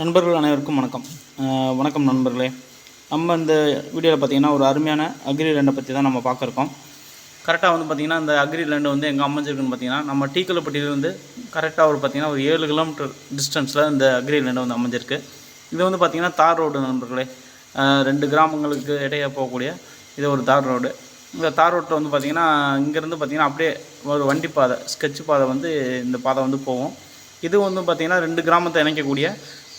நண்பர்கள் அனைவருக்கும் வணக்கம். வணக்கம் நண்பர்களே. நம்ம இந்த வீடியோவில் பார்த்தீங்கன்னா ஒரு அருமையான அக்ரி லேண்டை பற்றி தான் நம்ம பார்க்குறோம் கரெக்டாக வந்து பார்த்திங்கன்னா இந்த அக்ரி லேண்டு வந்து எங்கே அமைஞ்சிருக்குன்னு பார்த்தீங்கன்னா நம்ம டீக்கலப்பட்டியிலேருந்து கரெக்டாக ஒரு பார்த்திங்கன்னா ஒரு ஏழு கிலோமீட்டர் டிஸ்டன்ஸில் இந்த அக்ரி லேண்டு வந்து அமைஞ்சிருக்கு. இது வந்து பார்த்திங்கன்னா தார் ரோடு நண்பர்களே. ரெண்டு கிராமங்களுக்கு இடையே போகக்கூடிய இது ஒரு தார் ரோடு. இந்த தார் ரோட்டில் வந்து பார்த்திங்கன்னா இங்கேருந்து பார்த்திங்கன்னா அப்படியே ஒரு வண்டி பாதை ஸ்கெட்ச் பாதை வந்து இந்த பாதை வந்து போகும். இது வந்து பார்த்திங்கன்னா ரெண்டு கிராமத்தை இணைக்கக்கூடிய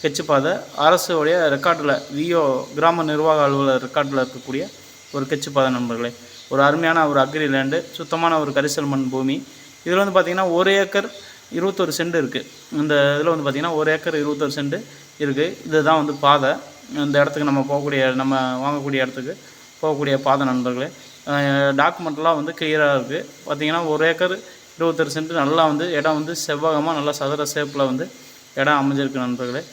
ஸ்கெட்ச் பாதை அரசுடைய ரெக்கார்டில் விஓ கிராம நிர்வாக அலுவலர் ரெக்கார்டில் இருக்கக்கூடிய ஒரு ஸ்கெட்ச் பாதை நண்பர்களே. ஒரு அருமையான ஒரு அக்ரி லேண்டு சுத்தமான ஒரு கரிசல் மண் பூமி. இதில் வந்து பார்த்திங்கன்னா ஒரு ஏக்கர் இருபத்தொரு சென்ட் இருக்குது இந்த இதில் வந்து பார்த்திங்கன்னா ஒரு ஏக்கர் இருபத்தொரு சென்ட் இருக்குது இதுதான் வந்து பாதை. இந்த இடத்துக்கு நம்ம போகக்கூடிய நம்ம வாங்கக்கூடிய இடத்துக்கு போகக்கூடிய பாதை நண்பர்களே. டாக்குமெண்ட்லாம் வந்து கிளியராக இருக்குது பார்த்தீங்கன்னா ஒரு ஏக்கர் இருபத்தொரு சென்ட் நல்லா வந்து இடம் வந்து செவ்வகமாக நல்லா சதுர ஷேப்பில் வந்து இடம் அமைஞ்சிருக்கு நண்பர்களே.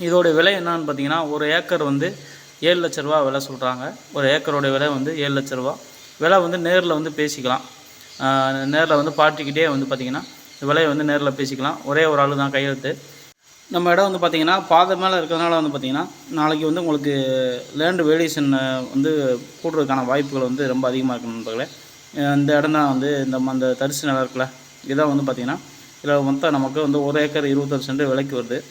இதோட விலை என்னன்னு பார்த்தீங்கன்னா ஒரு ஏக்கர் வந்து ஏழு லட்ச ரூபா விலை சொல்கிறாங்க ஒரு ஏக்கரோட விலை வந்து ஏழு லட்ச ரூபா. விலை வந்து நேரில் வந்து பேசிக்கலாம். நேரில் வந்து பார்ட்டிக்கிட்டே வந்து பார்த்திங்கன்னா விலையை வந்து நேரில் பேசிக்கலாம். ஒரே ஒரு ஆள் தான் கையெழுத்து. நம்ம இடம் வந்து பார்த்திங்கன்னா பாதை மேலே இருக்கிறதுனால வந்து பார்த்திங்கன்னா நாளைக்கு வந்து உங்களுக்கு லேண்டு வேரியேஷனை வந்து கூடுறதுக்கான வாய்ப்புகள் வந்து ரொம்ப அதிகமாக இருக்கு நண்பர்களே. இந்த இடம் தான் வந்து இந்த ம- அந்த தரிசு நிலம் இருக்குல்ல இதான் வந்து பார்த்திங்கன்னா இதில் மொத்தம் நமக்கு வந்து ஒரு ஏக்கர் இருபத்தஞ்சு சென்ட் விலைக்கு வருது.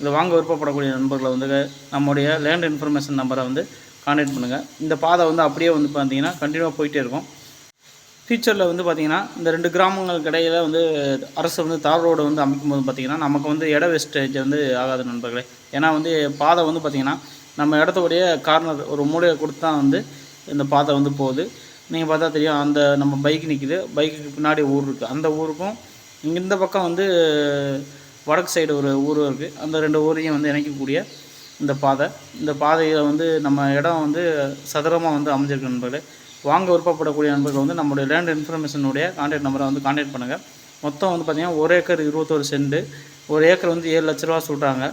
இதை வாங்க விருப்பப்படக்கூடிய நண்பர்களை வந்து நம்முடைய லேண்ட் இன்ஃபர்மேஷன் நம்பரை வந்து கான்டாக்ட் பண்ணுங்கள் இந்த பாதை வந்து அப்படியே வந்து பார்த்தீங்கன்னா கண்டினியூவாக போயிட்டே இருக்கும். ஃபியூச்சரில் வந்து பார்த்திங்கன்னா இந்த ரெண்டு கிராமங்களுக்கு இடையில் வந்து அரசு வந்து தார் ரோடு வந்து அமைக்கும் போது பார்த்திங்கன்னா நமக்கு வந்து இட வேஸ்டேஜ் வந்து ஆகாது நண்பர்களே. ஏன்னா வந்து பாதை வந்து பார்த்திங்கன்னா நம்ம இடத்துடைய கார்னர் ஒரு மூலையை கொடுத்து தான் வந்து இந்த பாதை வந்து போகுது. நீங்கள் பார்த்தா தெரியும் அந்த நம்ம பைக் நிற்கிது பைக்குக்கு பின்னாடி ஊர் இருக்குது அந்த ஊருக்கும் இங்கே இந்த பக்கம் வந்து வடக்கு சைடு ஒரு ஊர் இருக்குது அந்த ரெண்டு ஊரையும் வந்து இணைக்கக்கூடிய இந்த பாதை. இந்த பாதையில் வந்து நம்ம இடம் வந்து சதுரமாக வந்து அமைஞ்சிருக்கு நண்பர்களே. வாங்க விருப்பப்படக்கூடிய நண்பர்கள் வந்து நம்மளுடைய லேண்ட் இன்ஃபர்மேஷனுடைய கான்டாக்ட் நம்பரை வந்து கான்டாக்ட் பண்ணுங்கள் மொத்தம் வந்து பார்த்திங்கன்னா ஒரு ஏக்கர் இருபத்தொரு செண்டு ஒரு ஏக்கர் வந்து ஏழு லட்ச ரூபா சொல்கிறாங்க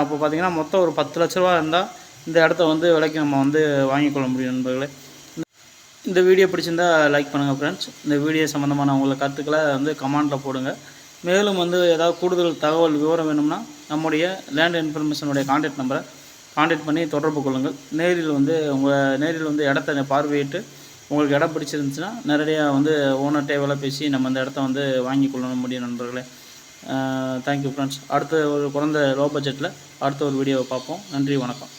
அப்போ பார்த்திங்கன்னா மொத்தம் ஒரு பத்து லட்ச ரூபா இருந்தால் இந்த இடத்த வந்து விலைக்கு நம்ம வந்து வாங்கிக்கொள்ள முடியும் நண்பர்களே. இந்த வீடியோ பிடிச்சிருந்தா லைக் பண்ணுங்கள் ஃப்ரெண்ட்ஸ் இந்த வீடியோ சம்மந்தமான உங்களை கருத்துக்களை வந்து கமெண்ட்டில் போடுங்கள் மேலும் வந்து ஏதாவது கூடுதல் தகவல் விவரம் வேணும்னா நம்முடைய லேண்ட் இன்ஃபர்மேஷனுடைய காண்டாக்ட் நம்பரை காண்டாக்ட் பண்ணி தொடர்பு கொள்ளுங்கள். நேரில் வந்து உங்கள் நேரில் வந்து இடத்த பார்வையிட்டு உங்களுக்கு இடம் பிடிச்சிருந்துச்சுன்னா நேரடியாக வந்து ஓனர்கிட்ட வேலை பேசி நம்ம அந்த இடத்த வந்து வாங்கி கொள்ள முடியும் நண்பர்களே. தேங்க்யூ ஃப்ரெண்ட்ஸ் அடுத்த ஒரு குறைந்த லோ பட்ஜெட்டில் அடுத்த ஒரு வீடியோவை பார்ப்போம். நன்றி வணக்கம்.